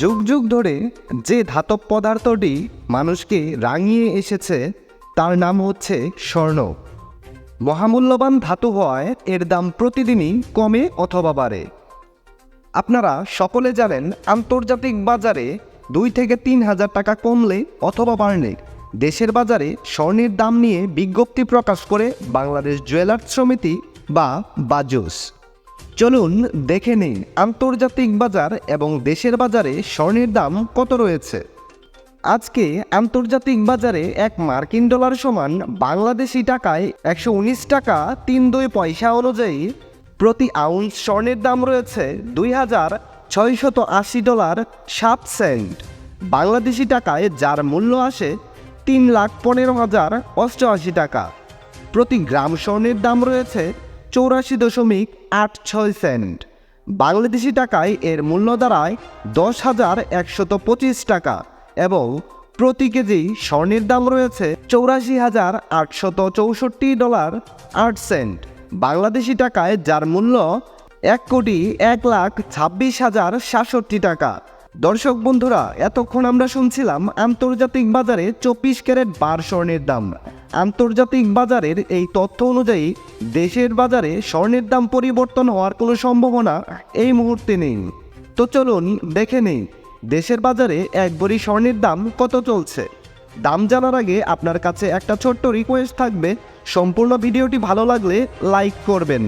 যুগ যুগ ধরে যে ধাতব পদার্থটি মানুষকে রাঙিয়ে এসেছে, তার নাম হচ্ছে স্বর্ণ। মহামূল্যবান ধাতু হওয়ায় এর দাম প্রতিদিনই কমে অথবা বাড়ে। আপনারা সকলে জানেন, আন্তর্জাতিক বাজারে দুই থেকে তিন হাজার টাকা কমলে অথবা বাড়লে দেশের বাজারে স্বর্ণের দাম নিয়ে বিজ্ঞপ্তি প্রকাশ করে বাংলাদেশ জুয়েলার্স সমিতি বা বাজুস। চলুন দেখে নিন আন্তর্জাতিক বাজার এবং দেশের বাজারে স্বর্ণের দাম কত রয়েছে? আজকে আন্তর্জাতিক বাজারে এক মার্কিন ডলার সমান বাংলাদেশি টাকায় একশো উনিশ টাকা তিন দুই পয়সা অনুযায়ী প্রতি আউন্স স্বর্ণের দাম রয়েছে দুই হাজার ছয়শত আশি ডলার সাত সেন্ট। বাংলাদেশি টাকায় যার মূল্য আসে তিন লাখ পনেরো হাজার অষ্টআশি টাকা। প্রতি গ্রাম স্বর্ণের দাম রয়েছে চৌরাশি দশমিক আট ছয় সেন্ট। বাংলাদেশি টাকায় এর মূল্য দাঁড়ায় দশ হাজার একশত পঁচিশ টাকা এবং প্রতি কেজি স্বর্ণের দাম রয়েছে চৌরাশি হাজার আটশত চৌষট্টি ডলার আট সেন্ট। বাংলাদেশি টাকায় যার মূল্য এক কোটি এক লাখ ছাব্বিশ হাজার সাতষট্টি টাকা। দর্শক বন্ধুরা, এতক্ষণ আমরা শুনছিলাম আন্তর্জাতিক বাজারে চব্বিশ ক্যারেট বার স্বর্ণের দাম। আন্তর্জাতিক বাজারের এই তথ্য অনুযায়ী দেশের বাজারে স্বর্ণের দাম পরিবর্তন হওয়ার কোনো সম্ভাবনা এই মুহূর্তে নেই। তো চলুন দেখে নেই, দেশের বাজারে এক বড়ি স্বর্ণের দাম কত চলছে? দাম জানার আগে আপনার কাছে একটা ছোট্ট রিকোয়েস্ট থাকবে। সম্পূর্ণ ভিডিওটি ভালো লাগলে লাইক করবেন।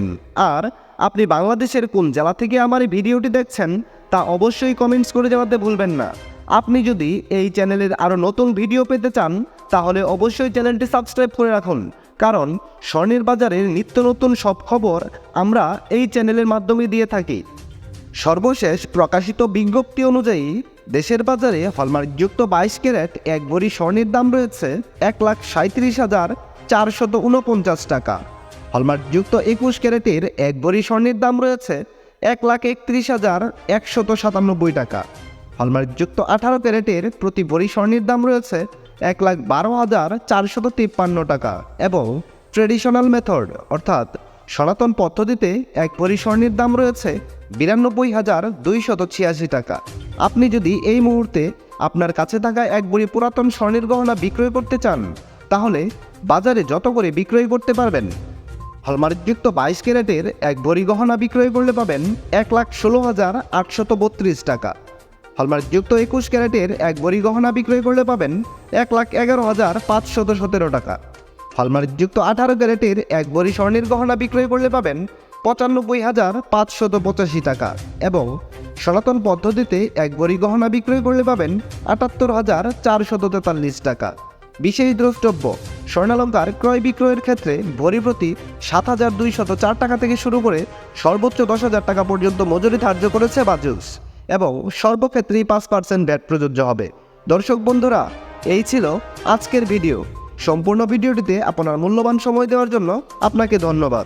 আর আপনি বাংলাদেশের কোন জেলা থেকে আমার এই ভিডিওটি দেখছেন, তা অবশ্যই কমেন্টস করে জানাতে ভুলবেন না। আপনি যদি এই চ্যানেলের আরও নতুন ভিডিও পেতে চান তাহলে অবশ্যই চ্যানেলটি সাবস্ক্রাইব করে রাখুন। কারণ স্বর্ণের বাজারের নিত্য নতুন সব খবর আমরা এই চ্যানেলের মাধ্যমে দিয়ে থাকি। সর্বশেষ প্রকাশিত বিজ্ঞপ্তি অনুযায়ী, দেশের বাজারে হলমার্কযুক্ত বাইশ ক্যারেট, এক ভরি স্বর্ণের দাম রয়েছে এক লাখ সাঁত্রিশ হাজার চারশত উনপঞ্চাশ টাকা। হলমার্কযুক্ত একুশ ক্যারেটের এক ভরি স্বর্ণের দাম রয়েছে এক লাখ একত্রিশ হাজার একশত সাতানব্বই টাকা। হলমার্কযুক্ত আঠারো ক্যারেটের প্রতি ভরি স্বর্ণের দাম রয়েছে এক লাখ বারো হাজার চারশত তিপ্পান্ন টাকা এবং ট্রেডিশনাল মেথড, অর্থাৎ সনাতন পদ্ধতিতে এক ভরি দাম রয়েছে বিরানব্বই হাজার দুইশত ছিয়াশি টাকা। আপনি যদি এই মুহূর্তে আপনার কাছে থাকা এক ভরি পুরাতন স্বর্ণের গহনা বিক্রয় করতে চান, তাহলে বাজারে যত করে বিক্রয় করতে পারবেন হলমার্কযুক্ত বাইশ ক্যারেটের এক ভরি গহনা বিক্রয় করলে পাবেন এক লাখ ষোলো হাজার আটশত বত্রিশ টাকা। হলমার্কযুক্ত একুশ ক্যারেটের এক ভরি গহনা বিক্রয় করলে পাবেন এক লাখ এগারো হাজার পাঁচশত সতেরো টাকা। হলমার্কযুক্ত আঠারো ক্যারেটের এক ভরি স্বর্ণের গহনা বিক্রয় করলে পাবেন পঁচানব্বই হাজার পাঁচশত পঁচাশি টাকা এবং সনাতন পদ্ধতিতে এক ভরি গহনা বিক্রয় করলে পাবেন আটাত্তর হাজার চারশত তেতাল্লিশ টাকা। বিশেষ দ্রষ্টব্য, স্বর্ণালঙ্কার ক্রয় বিক্রয়ের ক্ষেত্রে ভরি প্রতি সাত হাজার দুইশত চার টাকা থেকে শুরু করে সর্বোচ্চ দশ হাজার টাকা পর্যন্ত মজুরি ধার্য করেছে বাজুস। এবং সর্বক্ষেত্রেই পাঁচ পার্সেন্ট ব্যাট প্রযোজ্য হবে। দর্শক বন্ধুরা, এই ছিল আজকের ভিডিও। সম্পূর্ণ ভিডিওটিতে আপনার মূল্যবান সময় দেওয়ার জন্য আপনাকে ধন্যবাদ।